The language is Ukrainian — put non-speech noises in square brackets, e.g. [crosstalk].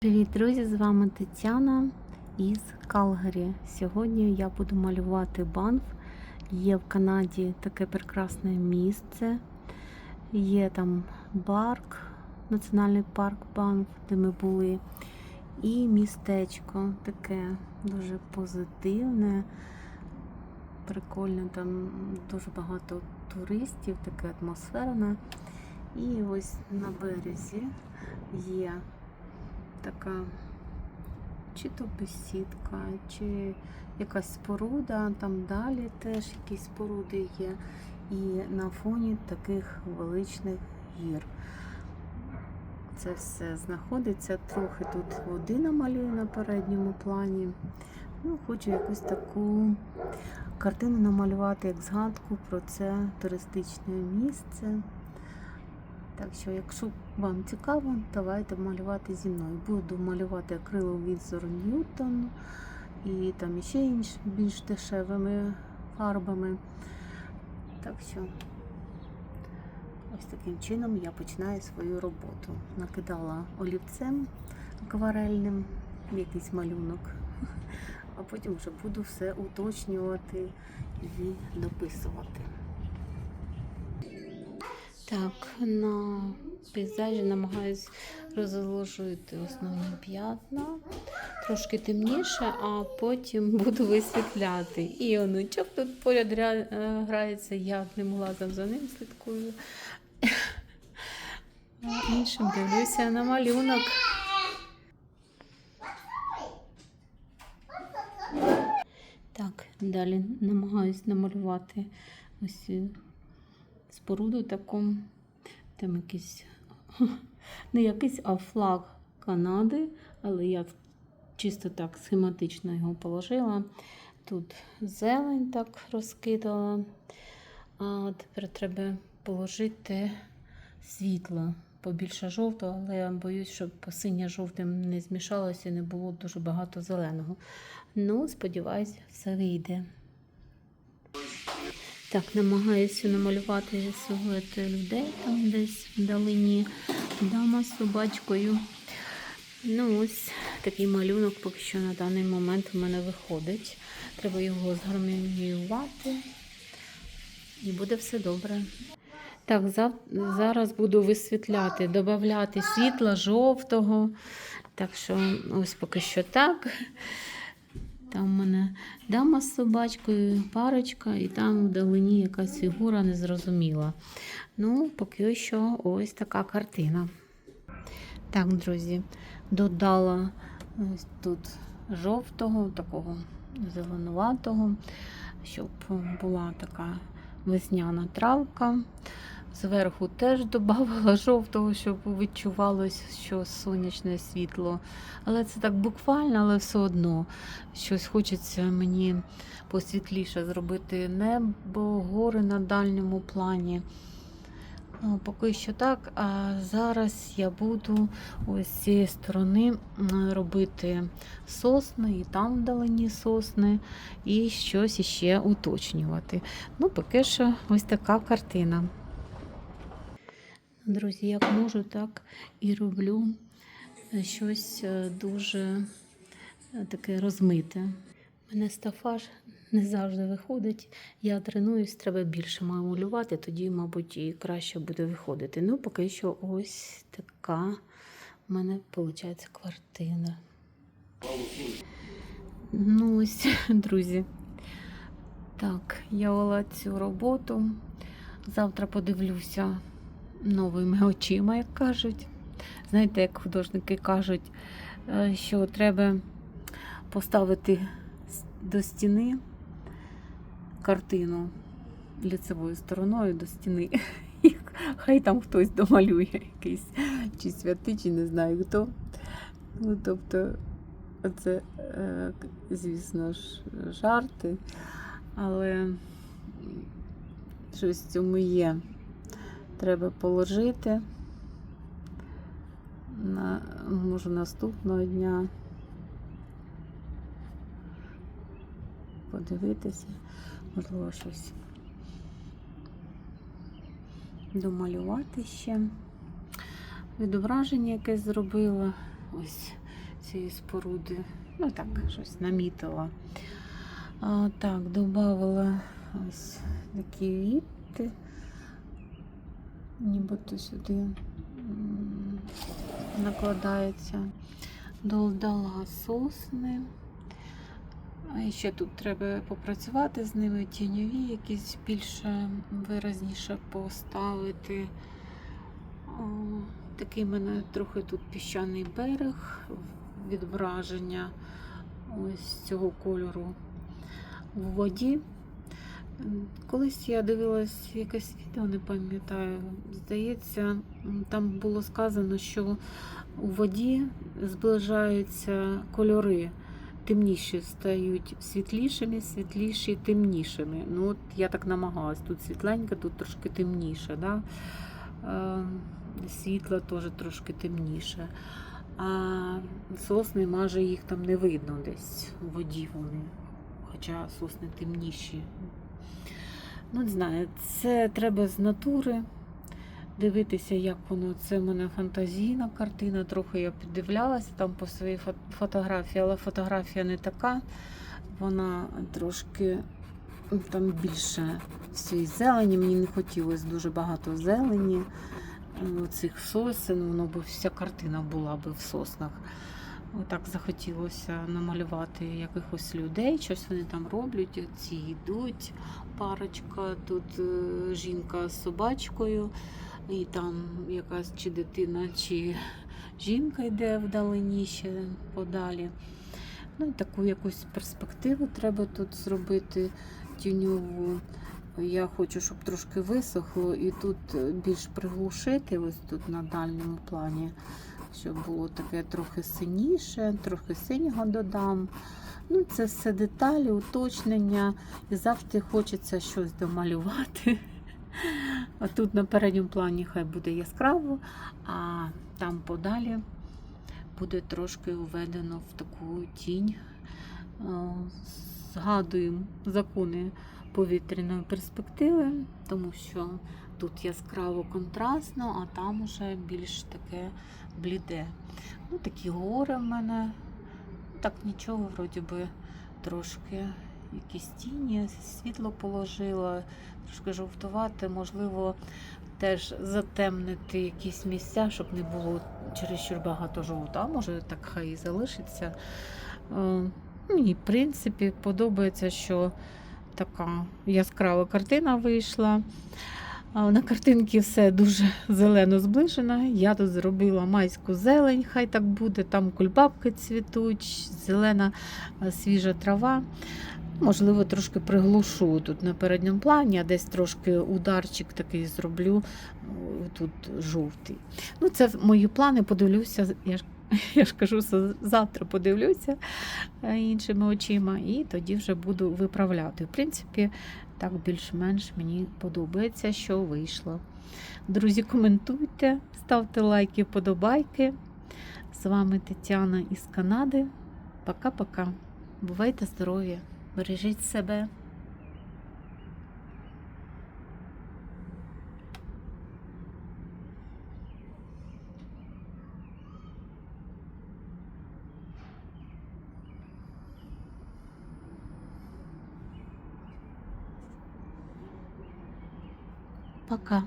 Привіт, друзі! З вами Тетяна із Калгарі. Сьогодні я буду малювати банф. Є в Канаді таке прекрасне місце. Є там парк, національний парк Банф, де ми були. І містечко таке дуже позитивне, прикольне, там дуже багато туристів, таке атмосферне. І ось на березі є така чи то бесідка, чи якась споруда, там далі теж якісь споруди є. І на фоні таких величних гір. Це все знаходиться. Трохи тут води намалюю на передньому плані. Ну, хочу якусь таку картину намалювати, як згадку про це туристичне місце. Так що, якщо вам цікаво, давайте малювати зі мною. Буду малювати акриловий відзор Ньютон і там ще інші більш дешевими фарбами. Так що ось таким чином я починаю свою роботу. Накидала олівцем акварельним якийсь малюнок, [laughs] а потім вже буду все уточнювати і дописувати. Так, на пейзажі намагаюсь розложити основні п'ятна, трошки темніше, а потім [laughs] буду висвітляти. І онучок тут поряд е, грається, я одним глазом за ним слідкую. [laughs] А іншим дивлюся на малюнок. Так, далі намагаюсь намалювати ось споруду таку, там якийсь, [laughs] не якийсь, а флаг Канади, але я чисто так схематично його положила. Тут зелень так розкидала. А тепер треба положити світло побільше жовтого, але я боюсь, щоб синє жовтим не змішалося і не було дуже багато зеленого. Ну, сподіваюся, все вийде. Так, намагаюся намалювати силуети людей там десь вдалині. Дама з собачкою. Ну, ось такий малюнок поки що на даний момент у мене виходить. Треба його згармоніювати. І буде все добре. Так, зараз буду висвітляти, додати світла жовтого. Так що ось поки що так. Там в мене дама з собачкою, парочка, і там вдалині якась фігура незрозуміла. Ну, поки що ось така картина. Так, друзі, додала ось тут жовтого, такого зеленуватого, щоб була така весняна травка. Зверху теж додавала [laughs] жовтого, щоб відчувалось, що сонячне світло. Але це так буквально, але все одно щось хочеться мені посвітліше зробити небо, гори на дальньому плані. Ну, Поки що так. А зараз я буду ось з цієї сторони робити сосни, і там вдалині сосни, і щось іще уточнювати. Ну, поки що ось така картина. Друзі, як можу, так і роблю е, щось е, дуже е, таке розмите. У мене стафаж не завжди виходить. Я тренуюсь, треба більше малювати, тоді, мабуть, і краще буде виходити. Ну, поки що ось така в мене виходить квартира. Ну, ось, [laughs] друзі. Так, я вела цю роботу. Завтра подивлюся новими очима, як кажуть. Знаєте, як художники кажуть, е, що треба поставити до стіни картину ліцевою стороною до стіни. [laughs] І хай там хтось домалює якийсь чи святий, чи не знаю хто. Ну, тобто, це, е, звісно ж, жарти, але щось в цьому є. Треба положити на, може, наступного дня. Подивитися, можливо, щось домалювати ще. Відображення якесь зробила. Ось цієї споруди. Ну так, щось намітила. А, так, додавала ось такі віти. Нібито сюди накладається. Додала сосни. А ще тут треба попрацювати з ними, тіньові якісь більше виразніше поставити. Такий в мене трохи тут піщаний берег, відображення ось цього кольору в воді. Колись я дивилась якесь відео, не пам'ятаю. Здається, там було сказано, що у воді зближаються кольори. Темніші стають світлішими, світліші темнішими. Ну, от я так намагалась. Тут світленьке, тут трошки темніше. Да? Е, світло теж трошки темніше. А сосни, майже їх там не видно десь у воді вони. Хоча сосни темніші. Ну, не знаю, це треба з натури дивитися, як воно. Це в мене фантазійна картина. Трохи я піддивлялася там по своїй фотографії, але фотографія не така. Вона трошки ну, там більше всієї зелені. Мені не хотілося дуже багато зелені. е, Цих сосен, воно б вся картина була би в соснах. Отак захотілося намалювати якихось людей, щось вони там роблять, ці йдуть, парочка, тут е, жінка з собачкою, і там якась чи дитина, чи жінка йде вдалині ще подалі. Ну, і таку якусь перспективу треба тут зробити тіньову. Я хочу, щоб трошки висохло і тут е, більш приглушити, ось тут на дальньому плані, щоб було таке трохи синіше, трохи синього додам. Ну, це все деталі, уточнення. І завжди хочеться щось домалювати. [laughs] А тут на передньому плані хай буде яскраво, а там подалі буде трошки введено в таку тінь. Е, Згадуємо закони повітряної перспективи, тому що тут яскраво контрастно, а там уже більш таке бліде. Ну, такі гори в мене. Так нічого, вроді би, трошки якісь тіні, світло положила, трошки жовтувати, можливо, теж затемнити якісь місця, щоб не було чересчур багато жовта. Може так хай і залишиться. Мені, в принципі, подобається, що така яскрава картина вийшла. На картинці все дуже зелено зближено. Я тут зробила майську зелень, хай так буде. Там кульбабки цвітуть, зелена свіжа трава. Можливо, трошки приглушу тут на передньому плані, а десь трошки ударчик такий зроблю. Тут жовтий. Ну, це мої плани, подивлюся. Я ж, [laughs] я ж кажу, за- завтра подивлюся е, іншими очима, і тоді вже буду виправляти. В принципі, так більш-менш мені подобається, що вийшло. Друзі, коментуйте, ставте лайки, подобайки. З вами Тетяна із Канади. Пока-пока. Бувайте здорові! Бережіть себе. Пока.